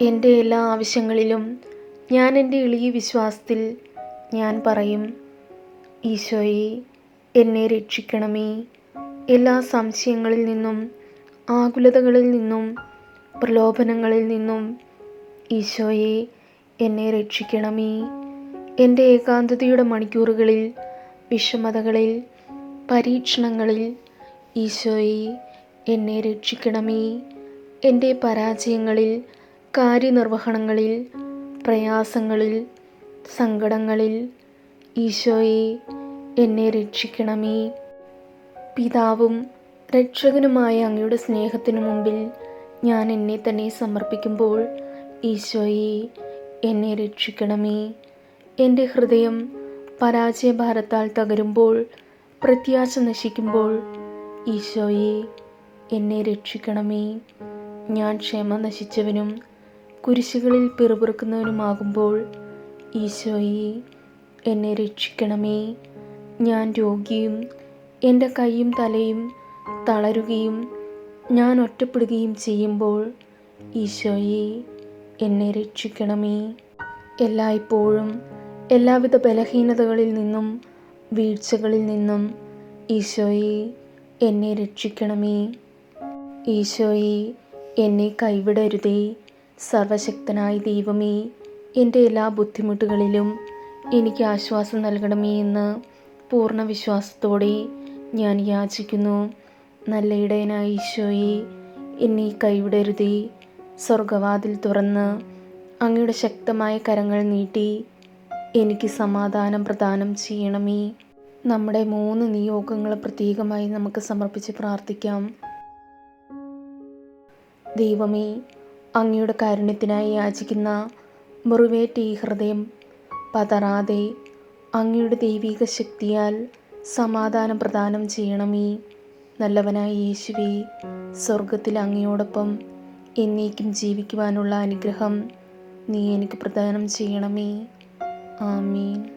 എന്റെ എല്ലാ ആവശ്യങ്ങളിലും ഞാൻ എന്റെ എളിയ വിശ്വാസത്തിൽ ഞാൻ പറയും ഈശോയെ എന്നെ രക്ഷിക്കണമേ. എല്ലാ സംശയങ്ങളിൽ നിന്നും ആകുലതകളിൽ നിന്നും പ്രലോഭനങ്ങളിൽ നിന്നും ഈശോയെ എന്നെ രക്ഷിക്കണമേ. എന്റെ ഏകാന്തതയുടെ മണിക്കൂറുകളിൽ വിഷമതകളിൽ പരീക്ഷണങ്ങളിൽ ഈശോയെ എന്നെ രക്ഷിക്കണമേ. എന്റെ പരാജയങ്ങളിൽ കാര്യനിർവഹണങ്ങളിൽ പ്രയാസങ്ങളിൽ സങ്കടങ്ങളിൽ ഈശോയെ എന്നെ രക്ഷിക്കണമേ. പിതാവും രക്ഷകനുമായ അങ്ങയുടെ സ്നേഹത്തിനു മുമ്പിൽ ഞാൻ എന്നെ തന്നെ സമർപ്പിക്കുമ്പോൾ ഈശോയെ എന്നെ രക്ഷിക്കണമേ. എന്റെ ഹൃദയം പരാജയഭാരത്താൽ തകരുമ്പോൾ പ്രത്യാശ നശിക്കുമ്പോൾ ഈശോയെ എന്നെ രക്ഷിക്കണമേ. ഞാൻ ക്ഷമ നശിച്ചവനും കുരിശുകളിൽ പിറുപിറുക്കുന്നവനുമാകുമ്പോൾ ഈശോയെ എന്നെ രക്ഷിക്കണമേ. ഞാൻ രോഗിയും എന്റെ കൈയും തലയും തളരുകയും ഞാൻ ഒറ്റപ്പെടുകയും ചെയ്യുമ്പോൾ ഈശോയെ എന്നെ രക്ഷിക്കണമേ. എല്ലായ്പ്പോഴും എല്ലാവിധ ബലഹീനതകളിൽ നിന്നും വീഴ്ചകളിൽ നിന്നും ഈശോയെ എന്നെ രക്ഷിക്കണമേ. ഈശോയെ എന്നെ കൈവിടരുതേ. സർവശക്തനായ ദൈവമേ എന്റെ എല്ലാ ബുദ്ധിമുട്ടുകളിലും എനിക്ക് ആശ്വാസം നൽകണമേ എന്ന് പൂർണ വിശ്വാസത്തോടെ ഞാൻ യാചിക്കുന്നു. നല്ല ഇടയനായ ഈശോയെ എന്നെ കൈവിടരുതേ. സ്വർഗവാതിൽ തുറന്ന് അങ്ങയുടെ ശക്തമായ കരങ്ങൾ നീട്ടി എനിക്ക് സമാധാനം പ്രദാനം ചെയ്യണമേ. നമ്മുടെ മൂന്ന് നിയോഗങ്ങൾ പ്രത്യേകമായി നമുക്ക് സമർപ്പിച്ച് പ്രാർത്ഥിക്കാം. ദൈവമേ അങ്ങയുടെ കാരുണ്യത്തിനായി യാചിക്കുന്ന മുറിവേറ്റ ഈ ഹൃദയം പതറാതെ അങ്ങയുടെ ദൈവിക ശക്തിയാൽ സമാധാനം പ്രദാനം ചെയ്യണമേ. നല്ലവനായ യേശുവേ സ്വർഗത്തിൽ അങ്ങയോടൊപ്പം എന്നേക്കും ജീവിക്കുവാനുള്ള അനുഗ്രഹം നീ എനിക്ക് പ്രദാനം ചെയ്യണമേ. ആമീൻ.